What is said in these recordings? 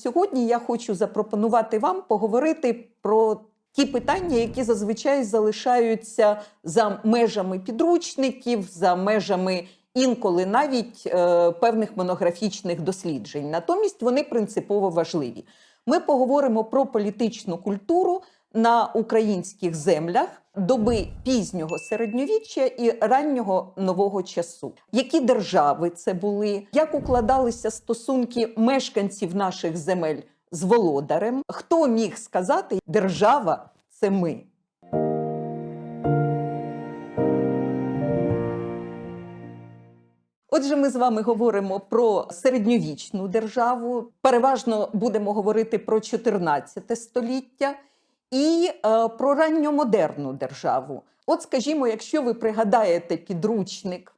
Сьогодні я хочу запропонувати вам поговорити про ті питання, які зазвичай залишаються за межами підручників, за межами інколи навіть е, певних монографічних досліджень. Натомість вони принципово важливі. Ми поговоримо про політичну культуру на українських землях доби пізнього середньовіччя і раннього нового часу. Які держави це були, як укладалися стосунки мешканців наших земель з володарем? Хто міг сказати, держава це ми? Отже, ми з вами говоримо про середньовічну державу. Переважно будемо говорити про 14 століття і е, про ранньомодерну державу. От, скажімо, якщо ви пригадаєте підручник,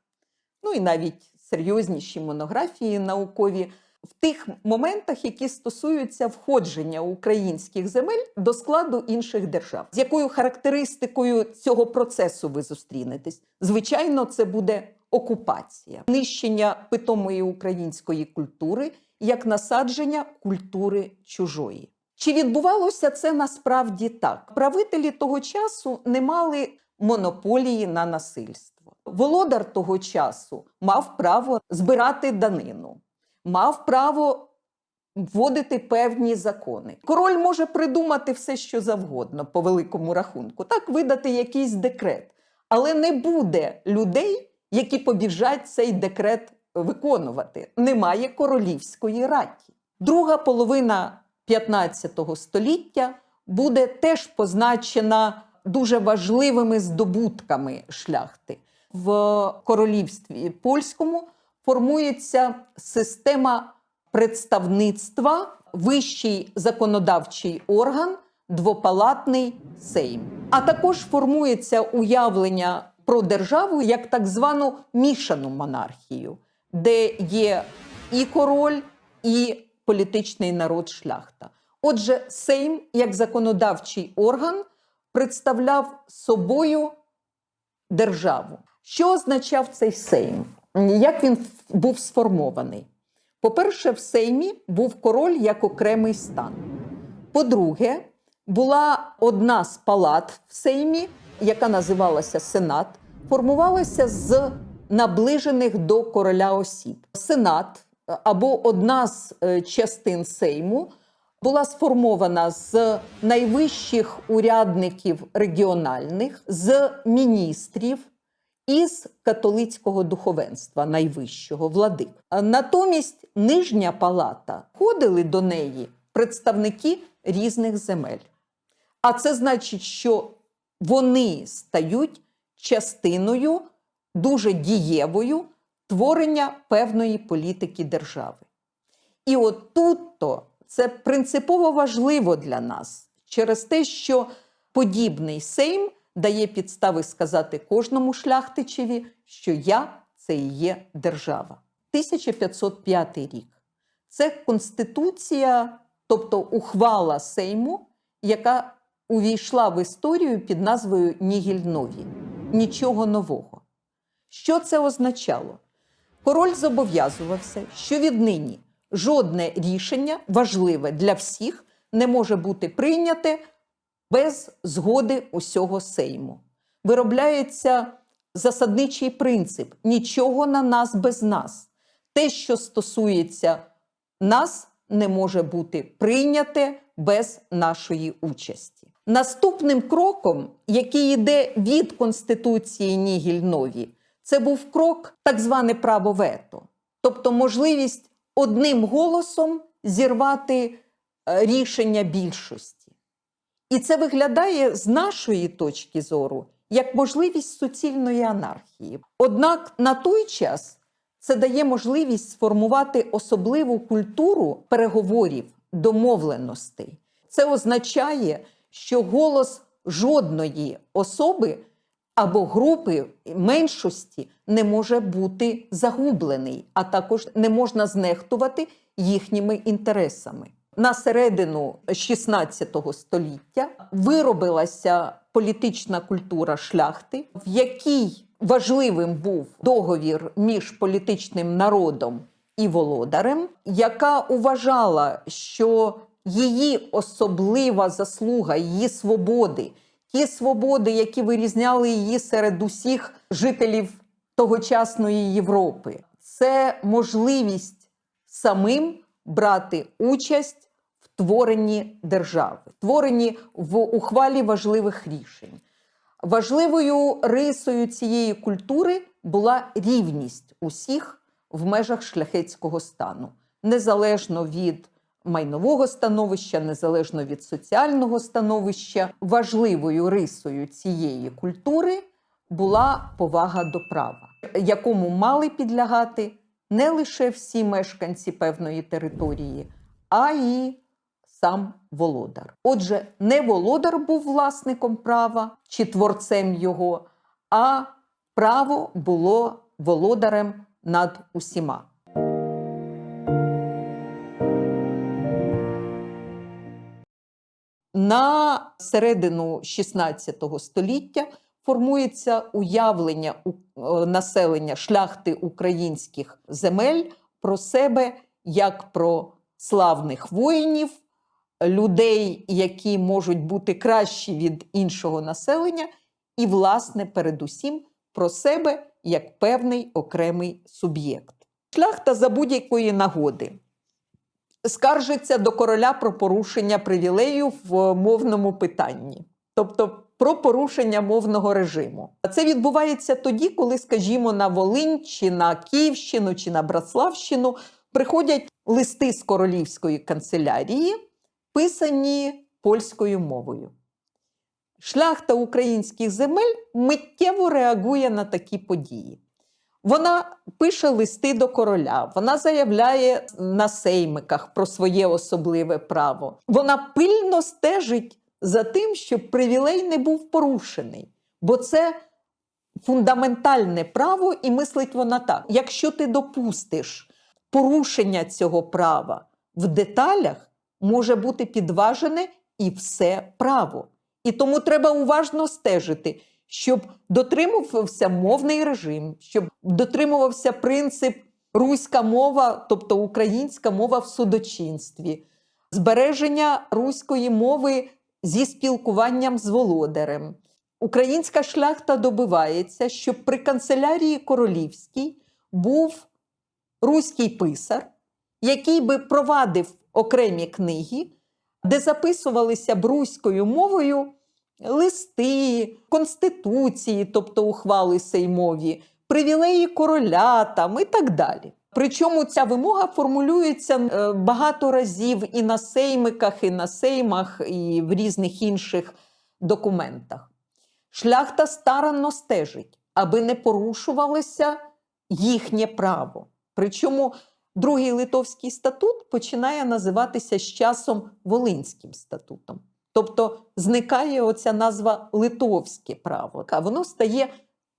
ну і навіть серйозніші монографії наукові, в тих моментах, які стосуються входження українських земель до складу інших держав, з якою характеристикою цього процесу ви зустрінетесь? Звичайно, це буде окупація, нищення питомої української культури як насадження культури чужої. Чи відбувалося це насправді так? Правителі того часу не мали монополії на насильство. Володар того часу мав право збирати данину, мав право вводити певні закони. Король може придумати все, що завгодно, по великому рахунку, так видати якийсь декрет, але не буде людей, які побіжать цей декрет виконувати. Немає королівської раті. Друга половина 15 століття буде теж позначена дуже важливими здобутками шляхти. В королівстві польському формується система представництва, вищий законодавчий орган, двопалатний сейм. А також формується уявлення про державу як так звану мішану монархію, де є і король, і політичний народ шляхта. Отже, Сейм, як законодавчий орган, представляв собою державу. Що означав цей Сейм? Як він був сформований? По-перше, в Сеймі був король як окремий стан. По-друге, була одна з палат в Сеймі, яка називалася Сенат, формувалася з наближених до короля осіб. Сенат або одна з е, частин Сейму була сформована з найвищих урядників регіональних, з міністрів і з католицького духовенства найвищого владик. Натомість нижня палата входили до неї представники різних земель. А це значить, що вони стають частиною дуже дієвою творення певної політики держави. І от тут-то це принципово важливо для нас через те, що подібний сейм дає підстави сказати кожному шляхтичеві, що я це і є держава. 1505 рік. Це конституція, тобто ухвала Сейму, яка увійшла в історію під назвою Нігіль Нові. Нічого нового. Що це означало? Король зобов'язувався, що віднині жодне рішення важливе для всіх не може бути прийняте без згоди усього Сейму. Виробляється засадничий принцип: нічого на нас без нас. Те, що стосується нас, не може бути прийняте без нашої участі. Наступним кроком, який йде від Конституції Нігіль Нові, це був крок, так зване право вето, тобто можливість одним голосом зірвати е, рішення більшості. І це виглядає з нашої точки зору як можливість суцільної анархії. Однак на той час це дає можливість сформувати особливу культуру переговорів, домовленостей. Це означає, що голос жодної особи або групи меншості не може бути загублений, а також не можна знехтувати їхніми інтересами. На середину 16 століття виробилася політична культура шляхти, в якій важливим був договір між політичним народом і володарем, яка вважала, що її особлива заслуга, її свободи, ті свободи, які вирізняли її серед усіх жителів тогочасної Європи, це можливість самим брати участь в творенні держави, творенні в ухвалі важливих рішень. Важливою рисою цієї культури була рівність усіх в межах шляхетського стану, незалежно від майнового становища, незалежно від соціального становища. Важливою рисою цієї культури була повага до права, якому мали підлягати не лише всі мешканці певної території, а й сам володар. Отже, не володар був власником права чи творцем його, а право було володарем над усіма. На середину 16 століття формується уявлення е, населення шляхти українських земель про себе як про славних воїнів, людей, які можуть бути кращі від іншого населення, і, власне, передусім про себе як певний окремий суб'єкт. Шляхта за будь-якої нагоди скаржиться до короля про порушення привілею в мовному питанні, тобто про порушення мовного режиму. Це відбувається тоді, коли, скажімо, на Волинь чи на Київщину чи на Братславщину приходять листи з королівської канцелярії, писані польською мовою. Шляхта українських земель миттєво реагує на такі події. Вона пише листи до короля, вона заявляє на сеймиках про своє особливе право. Вона пильно стежить за тим, щоб привілей не був порушений, бо це фундаментальне право, і мислить вона так: якщо ти допустиш порушення цього права в деталях, може бути підважене і все право. І тому треба уважно стежити, щоб дотримувався мовний режим, щоб дотримувався принцип руська мова, тобто українська мова в судочинстві, збереження руської мови зі спілкуванням з володарем. Українська шляхта добивається, щоб при канцелярії королівській був руський писар, який би провадив окремі книги, де записувалися б руською мовою листи, конституції, тобто ухвали сеймові, привілеї короля там і так далі. Причому ця вимога формулюється е, багато разів і на сеймиках, і на сеймах, і в різних інших документах. Шляхта старанно стежить, аби не порушувалося їхнє право. Причому другий литовський статут починає називатися з часом Волинським статутом. Тобто зникає оця назва литовське право, а воно стає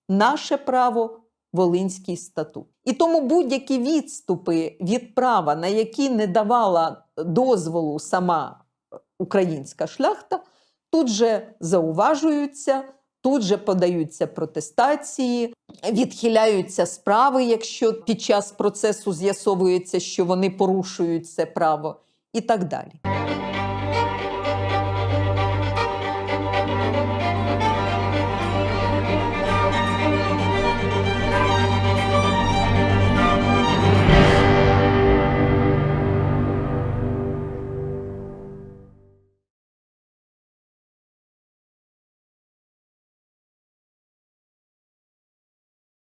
наше право Волинський статут. І тому будь-які відступи від права, на які не давала дозволу сама українська шляхта, тут же зауважуються, тут же подаються протестації, відхиляються справи, якщо під час процесу з'ясовується, що вони порушують це право, і так далі.